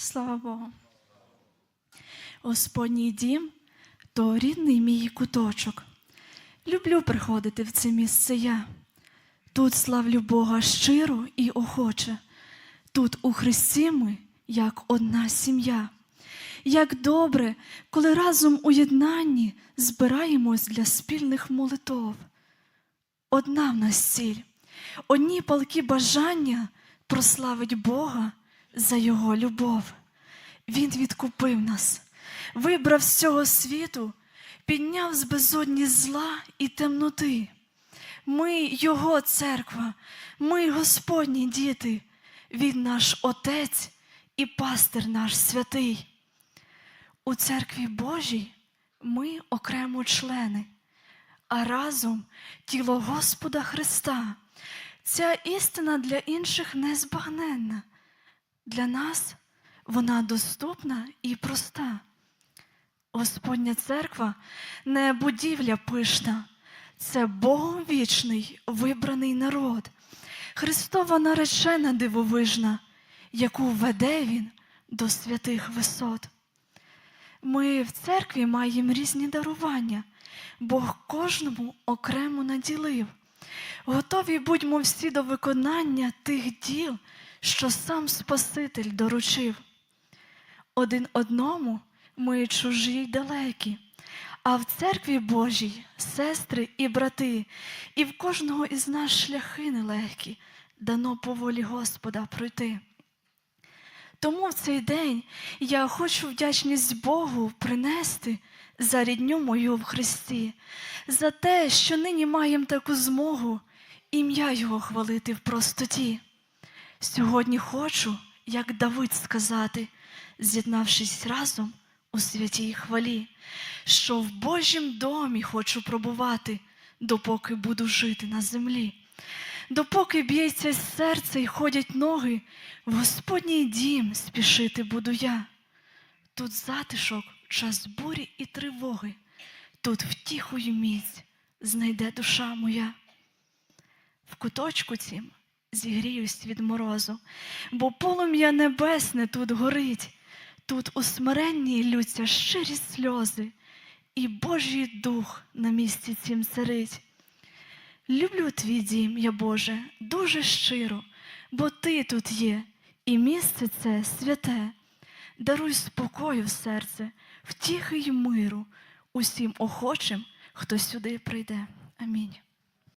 Слава Богу. Господній дім то рідний мій куточок. Люблю приходити в це місце я. Тут славлю Бога щиро і охоче. Тут у Христі ми, як одна сім'я. Як добре, коли разом у єднанні збираємось для спільних молитов. Одна в нас ціль, одні палки бажання прославить Бога за Його любов. Він відкупив нас, вибрав з цього світу, підняв з безодні зла і темноти. Ми Його церква, ми Господні діти, Він наш Отець і пастир наш святий. У церкві Божій ми окремо члени, а разом тіло Господа Христа. Ця істина для інших незбагненна. Для нас вона доступна і проста. Господня церква не будівля пишна, це Богом вічний вибраний народ, Христова наречена дивовижна, яку веде Він до святих висот. Ми в церкві маємо різні дарування, Бог кожному окремо наділив. Готові будьмо всі до виконання тих діл, що сам Спаситель доручив. Один одному ми чужі й далекі, а в церкві Божій сестри і брати, і в кожного із нас шляхи нелегкі, дано по волі Господа пройти. Тому в цей день я хочу вдячність Богу принести за рідню мою в Христі, за те, що нині маємо таку змогу ім'я Його хвалити в простоті. Сьогодні хочу, як Давид сказати, з'єднавшись разом у святій хвалі, що в Божім домі хочу пробувати, допоки буду жити на землі. Допоки б'ється серце і ходять ноги, в Господній дім спішити буду я. Тут затишок, час бурі і тривоги, тут втіху й міць знайде душа моя. В куточку цім зігріюсь від морозу, бо полум'я небесне тут горить, тут у смиренні лються щирі сльози, і Божий дух на місці цім царить. Люблю твій дім, я Боже, дуже щиро, бо ти тут є, і місце це святе. Даруй спокою в серце, втіхи й миру усім охочим, хто сюди прийде. Амінь.